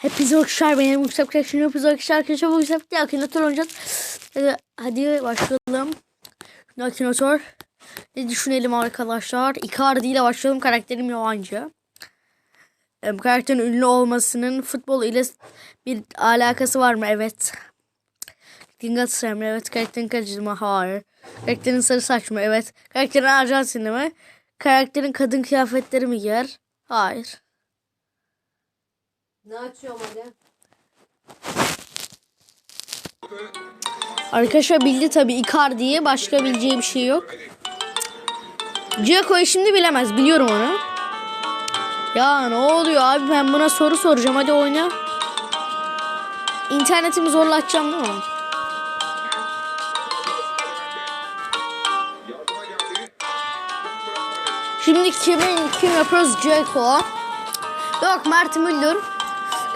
Hepinize arkadaşlar benim Yüksel Kreasyonu hepinize arkadaşlar arkadaşlar bu Yüksel bir Akinator oynayacağız. Hadi, hadi başlayalım. Şimdi Akinator. Ne düşünelim arkadaşlar? Icardi ile başlayalım. Karakterim yabancı. Em, karakterin ünlü olmasının futbol ile bir alakası var mı? Evet. Galatasaray mı? Evet. Karakterin kalecisi mi? Hayır. Karakterin sarı saç mı? Evet. Karakterin Arjantinli mi? Karakterin kadın kıyafetleri mi giyer? Hayır. Ne açıyorum hadi? Arkadaşlar bildi tabii Icardi'yi. Başka bileceği bir şey yok. Dzeko'yu şimdi bilemez. Biliyorum onu. Ya ne oluyor abi ben buna soru soracağım. Hadi oyna. İnternetimi zorlatacağım değil mi? Şimdi kimin kim yapıyoruz? Dzeko. Yok Mert Müldür.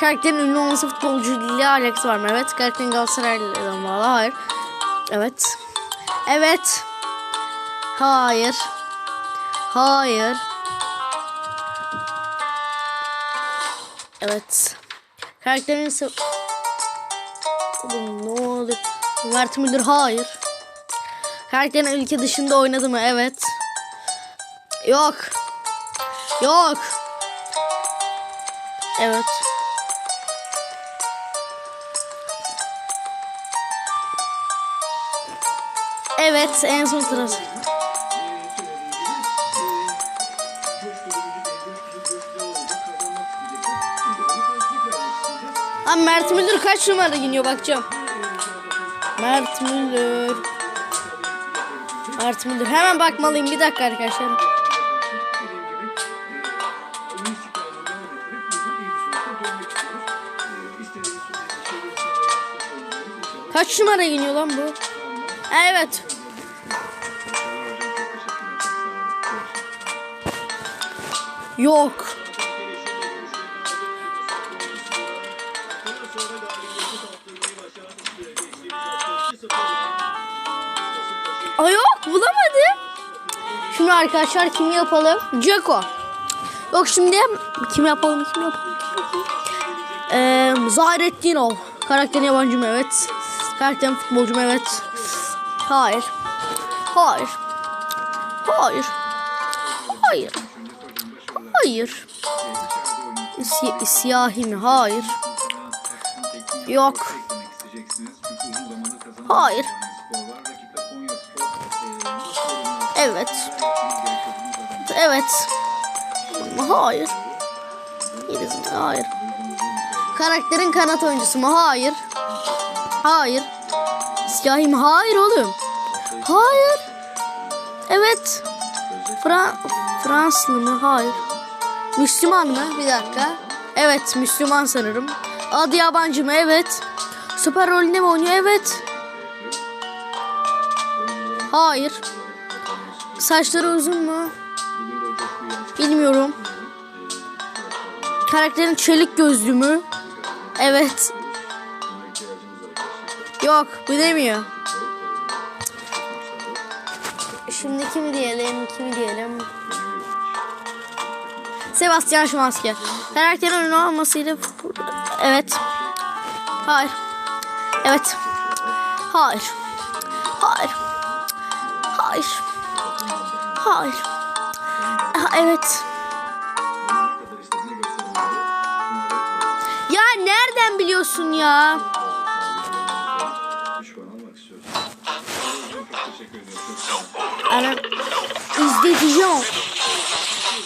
Karakterin ünlü olması futbolcu ile alakası var mı? Evet. Karakterin Galatasaray'la bağlı. Hayır. Evet. Evet. Hayır. Hayır. Evet. Karakterin ise... Oğlum ne oluyor? Mert Müldür hayır. Karakterin ülke dışında oynadı mı? Evet. Yok. Yok. Evet. Evet en son sırası. Abi Mert Müldür kaç numara giyiniyor bakacağım. Mert Müldür. Mert Müldür. Hemen bakmalıyım bir dakika arkadaşlar. Kaç numara giyiniyor lan bu? Evet. Yok. Aa yok bulamadım. Şimdi arkadaşlar kim yapalım? Joko. Yok şimdi kim yapalım kim yapalım? Ee, Zahrettinov. Karakterin yabancı mı? Evet. Karakterin futbolcu mu? Evet. Hayır. Hayır. Hayır. Hayır. Hayır. Si siyahi mi? Hayır. Yok. Hayır. Evet. Evet. Hayır. Yeliz mi? Hayır. Karakterin kanat oyuncusu mu? Hayır. Hayır. Siyahi? Hayır oğlum. Hayır. Evet. Fra Franslı mı? Hayır. Müslüman mı? Bir dakika. Evet Müslüman sanırım. Adı yabancı mı? Evet. Süper rolünde mi oynuyor? Evet. Hayır. Saçları uzun mu? Bilmiyorum. Karakterin çelik gözlü mü? Evet. Yok bilemiyor. Şimdi kim diyelim kim diyelim. Sebastian Schmaske. Karakterin ünlü olmasıyla... Evet. Hayır. Evet. Hayır. Hayır. Hayır. Hayır. Ha, evet. Ya nereden biliyorsun ya? Yani izleteceğim.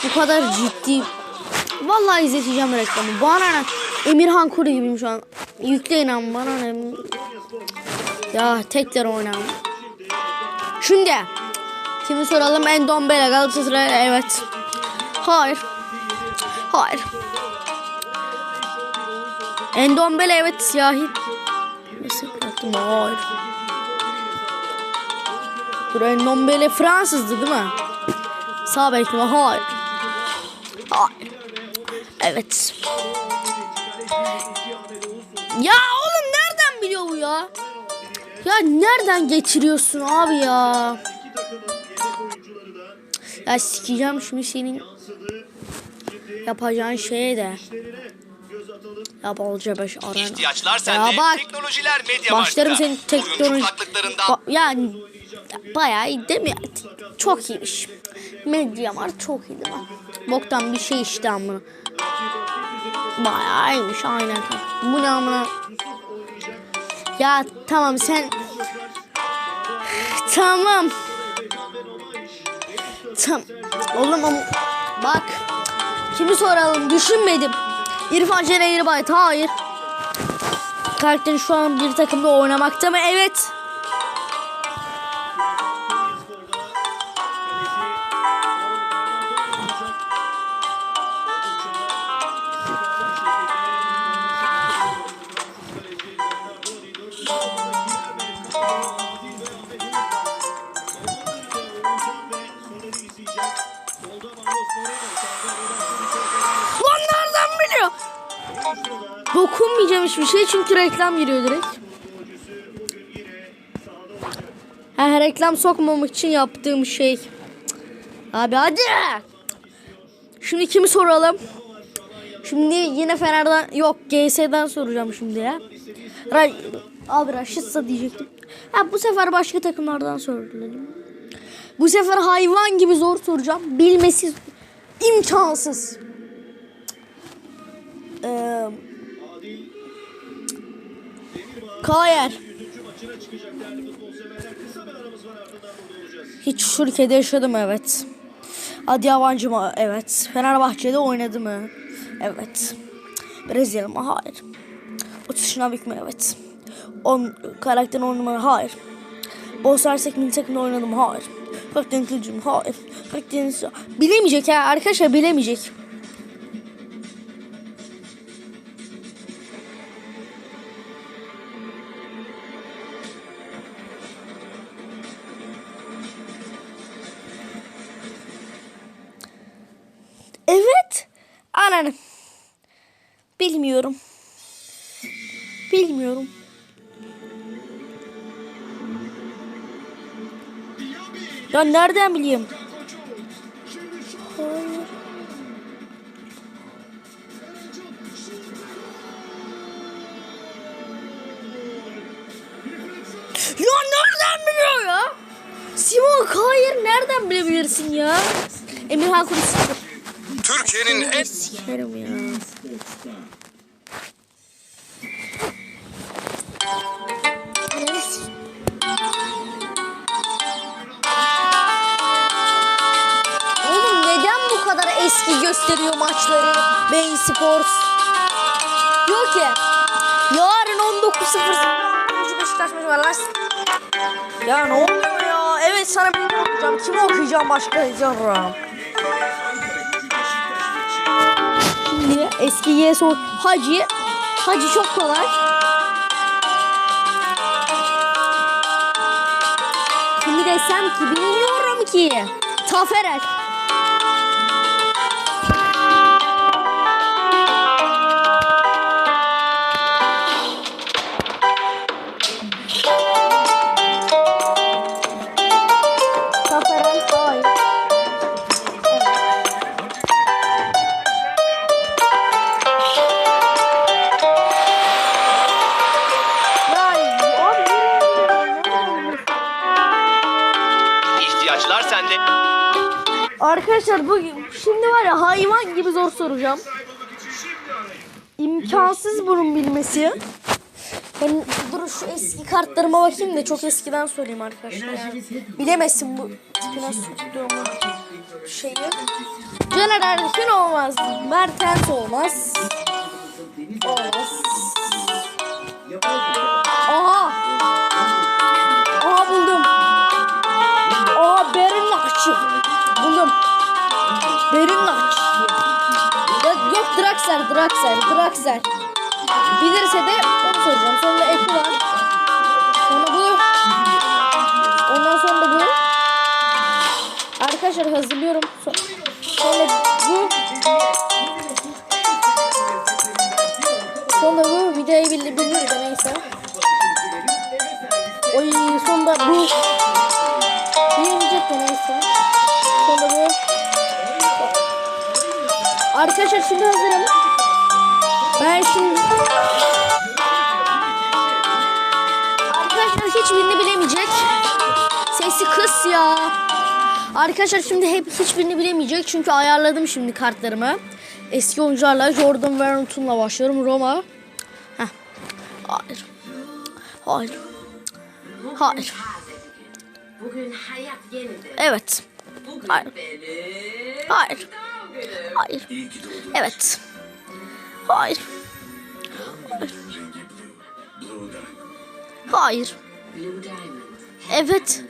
Bu kadar ciddi. Vallahi izleteceğim reklamı. Bana ne? Emirhan Kuru gibiyim şu an. Yükleyin ama bana ne? Ya tekrar oynayalım. Şimdi kimi soralım? Endombele Galatasaray evet. Hayır. Hayır. Endombele evet siyahi. Hayır. Dur Endombele Fransızdı değil mi? Sağ bek mi? Hayır. Evet. Ya oğlum nereden biliyor bu ya? Ya nereden geçiriyorsun abi ya? Ya sikeceğim şimdi senin yapacağın şeye de. Ya bolca 5 arena. İhtiyaçlar sende. Ya bak. Teknolojiler medya Başlarım senin teknoloji. Ba- yani bayağı iyi değil mi? Çok iyiymiş. Medyamar çok iyi mi? Boktan bir şey işte amına. Bayağı iyiymiş aynen. Bu ne amına? Ya tamam sen Tamam. Tamam. Oğlum ama bak. Kimi soralım düşünmedim. İrfan Can Eğribayt hayır. Karakteri şu an bir takımda oynamakta mı? Evet. Dokunmayacağım hiçbir şey çünkü reklam giriyor direkt. Ha, reklam sokmamak için yaptığım şey. Abi hadi. Şimdi kimi soralım? Şimdi yine Fener'den yok GS'den soracağım şimdi ya. Ra abi Raşitsa diyecektim. Ha, bu sefer başka takımlardan soralım. Bu sefer hayvan gibi zor soracağım. Bilmesi imkansız. Ee, Kayer. Hiç şu ülkede yaşadım evet. Adıyabancı mı? Evet. Fenerbahçe'de oynadı mı? Evet. Brezilya mı? Hayır. 30 yaşına büyük mü? Evet. 10 karakterin on numara? Hayır. Bosna Hersek milli takımda oynadım? Hayır. Karakterin kılıcı mı? Hayır. Karakterin... Bilemeyecek ya arkadaşlar bilemeyecek. Ananı. Bilmiyorum. Bilmiyorum. Ya nereden bileyim? Hayır. Ya nereden biliyor ya? Simon hayır nereden bilebilirsin ya? Emirhan Kurusu. Türkiye'nin en Sikerim ya. Oğlum neden bu kadar eski gösteriyor maçları Bein Sports? Yok ki. Yarın 19.00 Beşiktaş maçı var. Ya ne oluyor ya? Evet sana bir okuyacağım. Kimi okuyacağım başka yazarım. Şimdi eskiye sor. Hacı. Hacı çok kolay. Kimi desem ki bilmiyorum ki. Taferel Arkadaşlar bu şimdi var ya hayvan gibi zor soracağım. İmkansız bunun bilmesi. Ben dur şu eski kartlarıma bakayım da çok eskiden söyleyeyim arkadaşlar. Bilemezsin bu tipine soktuğumu şeyi. Caner Erkin olmaz. Mertens olmaz. Olmaz. Aha. Aha buldum. Aha Berin Nakçı. Berin Nakçı. Ya, yok Draxler, Draxler, Draxler. Bilirse de onu soracağım. Sonra Epi var. Sonra bu. Ondan sonra bu. Arkadaşlar hazırlıyorum. So- Sonra bu. Sonra bu videoyu bilir de neyse. Oy sonra bu. Arkadaşlar şimdi hazırım. Ben şimdi... Arkadaşlar hiçbirini bilemeyecek. Sesi kıs ya. Arkadaşlar şimdi hep hiçbirini bilemeyecek. Çünkü ayarladım şimdi kartlarımı. Eski oyuncularla Jordan Vernont'unla başlıyorum. Roma. Heh. Hayır. Hayır. Hayır. Bugün hayat yenidir. Evet. Hayır. Hayır. Hayır. Evet. Hayır. Hayır. Diamond. Evet.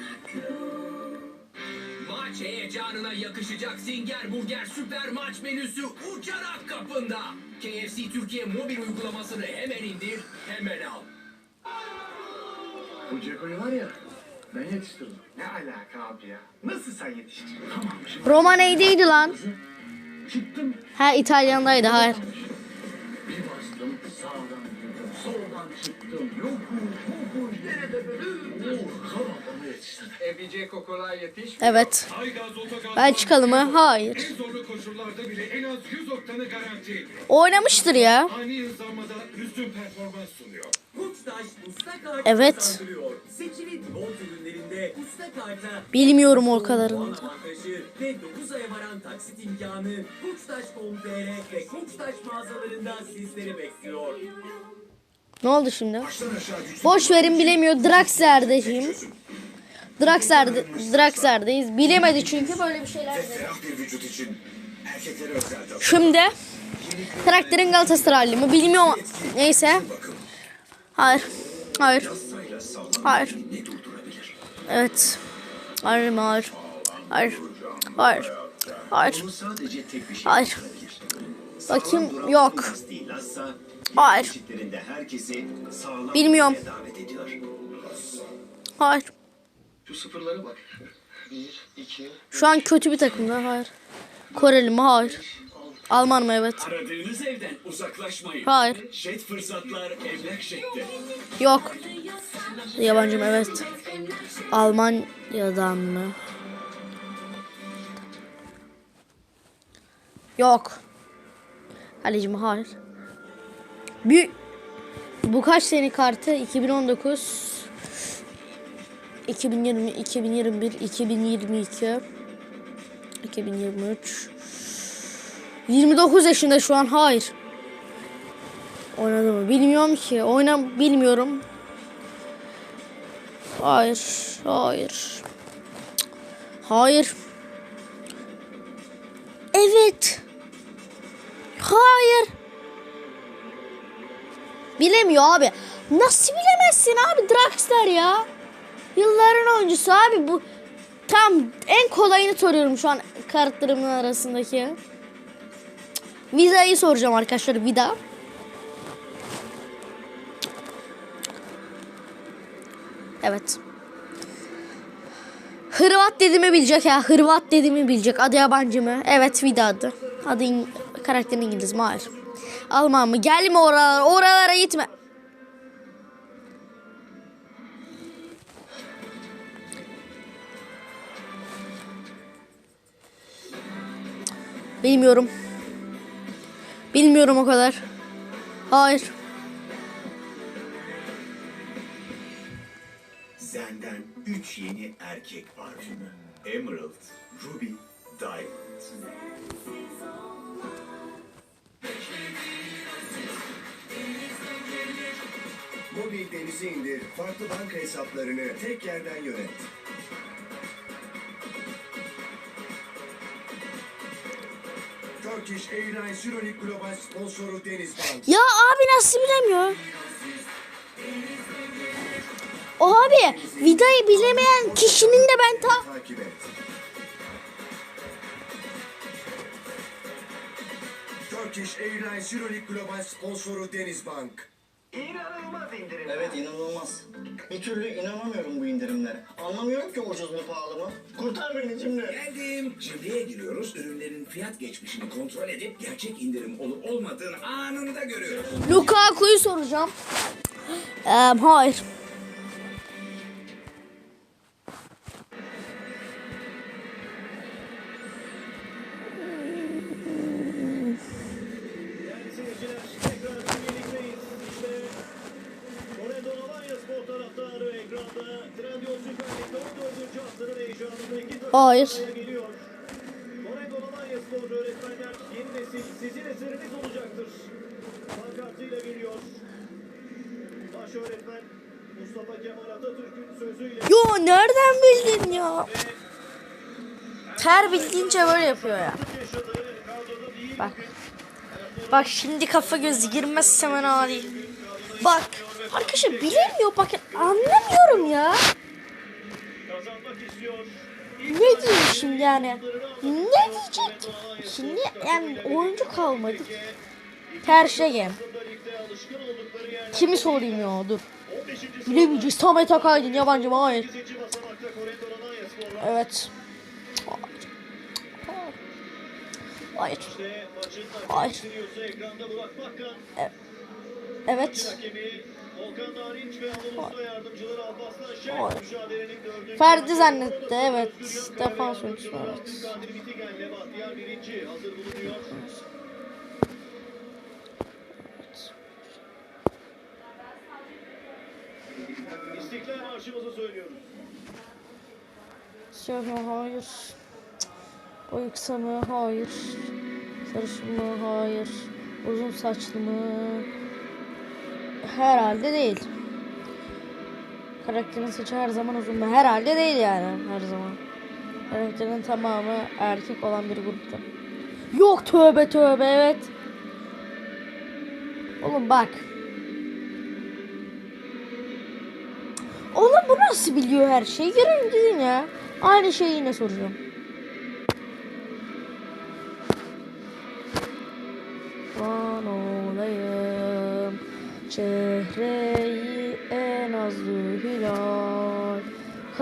Maç heyecanına yakışacak Zinger Burger süper maç menüsü uçarak kapında. KFC Türkiye mobil uygulamasını hemen indir, hemen al. Bu Ceko'yu var ya ben yetiştirdim. Ne alaka abi ya? Nasıl sen yetiştirdin? Tamam Roma neydiydi lan? Çıktım Ha İtalyan'daydı hayır. bir bastım sağdan girdim soldan çıktım. Yokuş yokuş nerede böyle? E, bir kokolay yetiş. Evet. Çıkalım mı? Hayır. en zorlu koşullarda bile en az 100 oktanı garanti. Oynamıştır ya. Ani hızlanmada üstün performans sunuyor. Evet. Bilmiyorum o kadarını. puan avantajı ve 9 aya varan taksit imkanı Kutstaş.com.tr ve Kutstaş mağazalarında sizleri bekliyor. Ne oldu şimdi? Boş verin bilemiyor. Draxler'deyim. Draxler'de, Draxler'deyiz. Bilemedi çünkü böyle bir şeyler. dedi. Şimdi karakterin Galatasaraylı mı bilmiyorum. Neyse. Hayır. Hayır. Hayır. Evet. Hayır? Hayır. Hayır. Hayır. Hayır. Hayır. Bakayım yok. Hayır. Bilmiyorum. Hayır. Şu an kötü bir takımda. Hayır. Koreli mi? Hayır. Alman mı? Evet. Aradığınız evden uzaklaşmayın. Hayır. Jet fırsatlar evlak şekli. Yok. Yabancı mı? Evet. Almanya'dan mı? Yok. Kaleci mi? Hayır. Bir bu kaç sene kartı? 2019 2020 2021 2022 2023 29 yaşında şu an. Hayır. Oynadı mı? Bilmiyorum ki. Oynam bilmiyorum. Hayır. Hayır. Hayır. Evet. Hayır. Bilemiyor abi. Nasıl bilemezsin abi Draxler ya? Yılların oyuncusu abi bu. Tam en kolayını soruyorum şu an kartlarımın arasındaki. Vida'yı soracağım arkadaşlar Vida. Evet. Hırvat dediğimi bilecek ya. Hırvat dediğimi bilecek. Adı yabancı mı? Evet Vida adı. Adı İng- karakterin İngiliz mi? Hayır. Alman mı? Gelme oralara. Oralara gitme. Bilmiyorum. Bilmiyorum o kadar. Hayır. Zenden 3 yeni erkek parfümü. Emerald, Ruby, Diamond. Mobil denizi indir, farklı banka hesaplarını tek yerden yönet. Ya abi nasıl bilemiyor? O abi Vida'yı bilemeyen kişinin de ben ta... Turkish Airlines Euroleague Global sponsoru Denizbank. İnanılmaz indirim. Evet inanılmaz. Bir türlü inanamıyorum bu indirimlere. Anlamıyorum ki ucuz mu pahalı mı. Kurtar beni cimri. Geldim. Cimriye giriyoruz. Ürünlerin fiyat geçmişini kontrol edip gerçek indirim olup olmadığını anında görüyoruz. Lukaku'yu soracağım. Eee hayır. Sözüyle Yo nereden bildin ya? Ter bildiğince böyle yapıyor ya. Bak. Bak şimdi kafa göz girmez hemen hali. Bak. Arkadaşlar bilemiyor bakın anlamıyorum ya. Kazanmak istiyor. Ne diyeyim şimdi yani? Ne diyecek? Şimdi yani oyuncu kalmadı. Yer Kimi sorayım ya dur. 15. Bilemeyeceğiz. Samet Akaydın yabancı mı? Hayır. 8. basamakta Kore Donanaya Spor var. Evet. Hayır. Hayır. Evet. Dördüncü Ferdi zannetti, evet. Defans oyuncusu, evet. İstiklal Marşımızı söylüyoruz. Siyah mı? Hayır. Boyu kısa mı? Hayır. Sarışın mı? Hayır. Uzun saçlı mı? Herhalde değil. Karakterin saçı her zaman uzun mu? Herhalde değil yani her zaman. Karakterin tamamı erkek olan bir grupta. Yok tövbe tövbe evet. Oğlum bak. Oğlum bu nasıl biliyor her şeyi? Görün gidin ya. Aynı şeyi yine soracağım.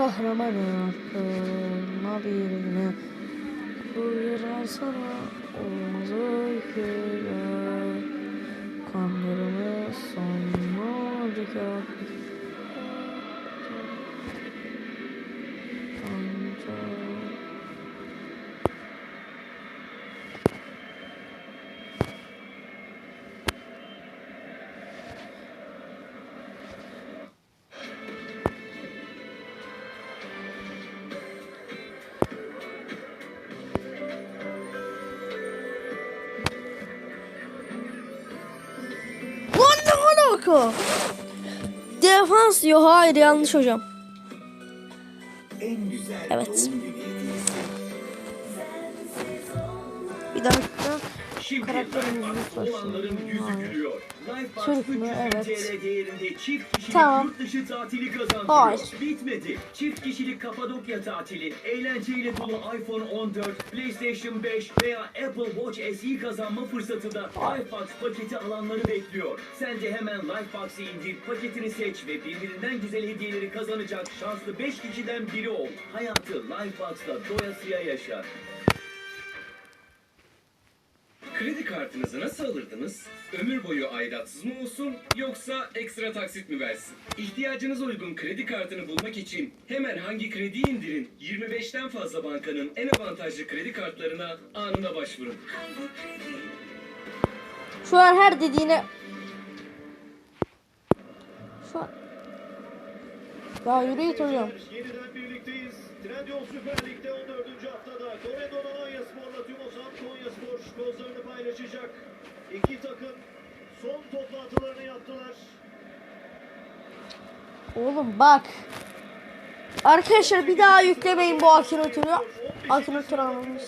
Kahramanı kılma birine Uyuran sana olmaz öyküler alaka? Defans diyor. Hayır yanlış hocam. En güzel Evet. Karakterimiz. Lifebox Türk mü? 300 Evet. Tamam. Hayır. Bitmedi. Çift kişilik Kapadokya tatili, eğlenceyle dolu iPhone 14, PlayStation 5 veya Apple Watch SE kazanma fırsatı da Lifebox paketi alanları bekliyor. Sen de hemen Lifebox'ı indir, paketini seç ve birbirinden güzel hediyeleri kazanacak şanslı 5 kişiden biri ol. Hayatı Lifebox'la doyasıya yaşa. Kredi kartınızı nasıl alırdınız? Ömür boyu aidatsız mı olsun yoksa ekstra taksit mi versin? İhtiyacınıza uygun kredi kartını bulmak için hemen hangi krediyi indirin? 25'ten fazla bankanın en avantajlı kredi kartlarına anında başvurun. Şu an her dediğine... Şu an... Ya yürü git hocam. Trendyol Süper Lig'de 14. haftada Kore Donanaya Spor'la Tümosan Konya Spor kozlarını paylaşacak. İki takım son toplantılarını yaptılar. Oğlum bak. Arkadaşlar bir daha yüklemeyin bu Akinotur'u. Akinotur almamız.